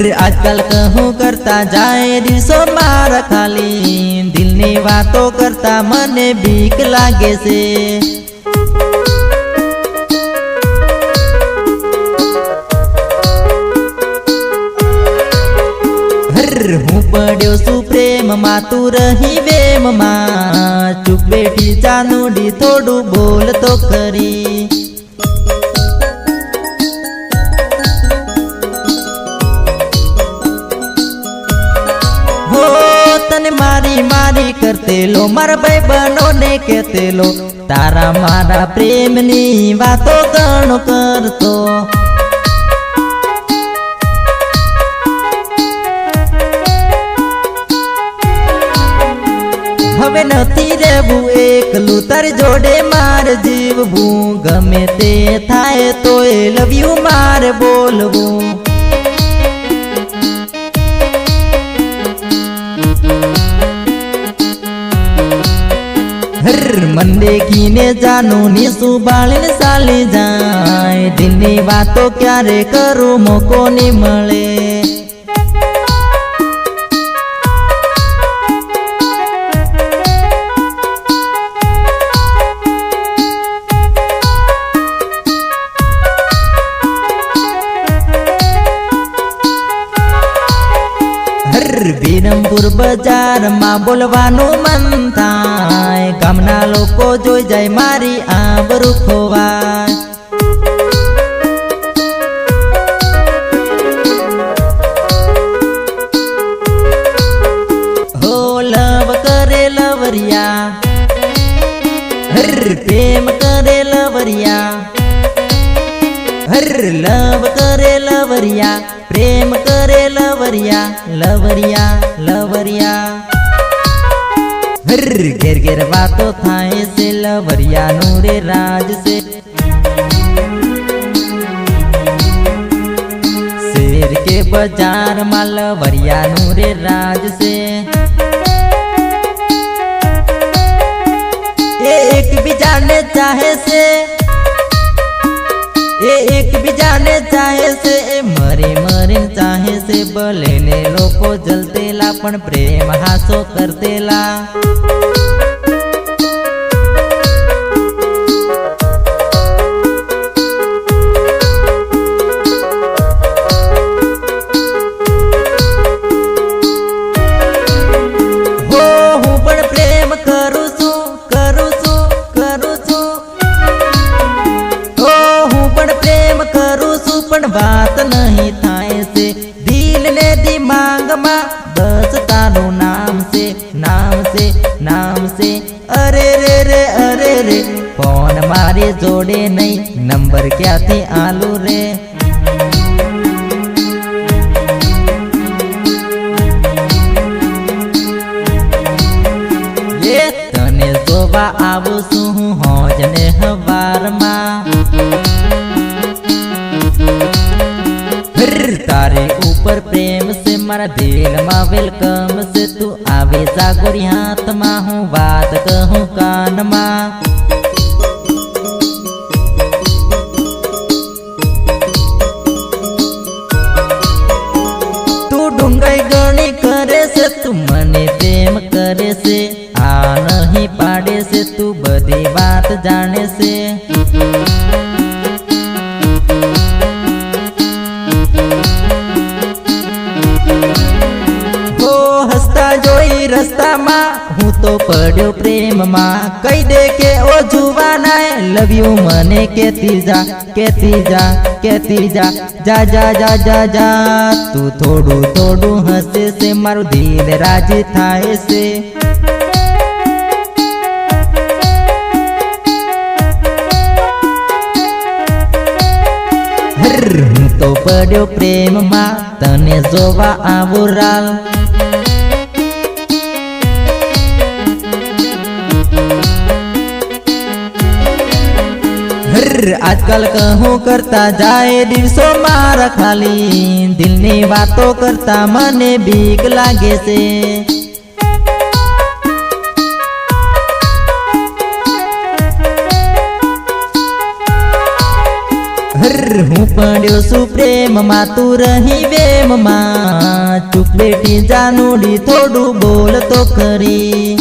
આજકાલ કહું કરતા જાય દિવસો મારા ખાલી દિલની વાતો કરતા મને બીક લાગે છે હર હું પડ્યો છું પ્રેમમાં તું રહી વેમમાં ચૂપ બેઠી ચાનુડી થોડું બોલ તો ખરી મારી મારી કરતેલો, મારા ભાઈ બનો ને કેતેલો તારા મારા પ્રેમની વાતો ગણ કરતો. હવે નથી રહેવું એકલું, તારી જોડે માર જીવવું. ગમે તે થાય તો એ લવ યુ, માર બોલવું. દેખીને જાનું બાળીને ચાલી જાય. દિલની વાતો ક્યારે કરું મોકો ની મળે. વિરમપુર બજારમાં બોલવાનું મન થાય. ગામના લોકો જોઈ જાય મારી આબરૂ ખોવાય. હો લવ કરે લવરિયા. પ્રેમ કરે લવરિયા. હર લવ કરે લવરિયા પ્રેમ કરે લવરિયા લવરિયા લવરિયા હર ઘેર ઘેર વાતો થાય છે લવરિયાનું રે રાજ છે શેર કે બજારમાં લવરિયાનું રે રાજ છે એ એકબીજાને ચાહે છે એ એકબીજાને ચાહે છે. એ મરી મરીને ચાહે છે. ભલે ને લોકો જલતેલા, પણ પ્રેમ હાસો કરતેલા. પણ વાત નહીં થાય છે દિલ ને દિમાગમાં બસ તારું નામ છે નામ છે નામ છે અરે રે રે અરે રે ફોન મારી જોડે નહીં નંબર ક્યાંથી આલું રે એ તને જોવા આવું છું मारा दिल मा वेलकम से तू आवे जागोरी हाथ मा, हूँ बात कहूँ कान मा। तू गणी करे से, तू मने प्रेम करे से, आ नहीं पाड़े से, तू बदी જોઈ રસ્તામાં. હું તો પડ્યો પ્રેમમાં. કહી દે કે, ઓ જુવાનાય લવ યુ મને કેતી જા કેતી જા કેતી જા જા જા જા જા જા. તું થોડું થોડું હસે છે મારું દિલ રાજી થાય છે. તો પડ્યો પ્રેમમાં. તને જોવા આવું રાલ હર આજકાલ કહું કરતા જાય દિવસો મારા ખાલી. દિલની વાતો કરતા મને બીક લાગે છે. હું પડ્યો શું પ્રેમમાં, તું રહી વેમમાં. ચૂપ બેઠી જાનુડી થોડું બોલ તો ખરી.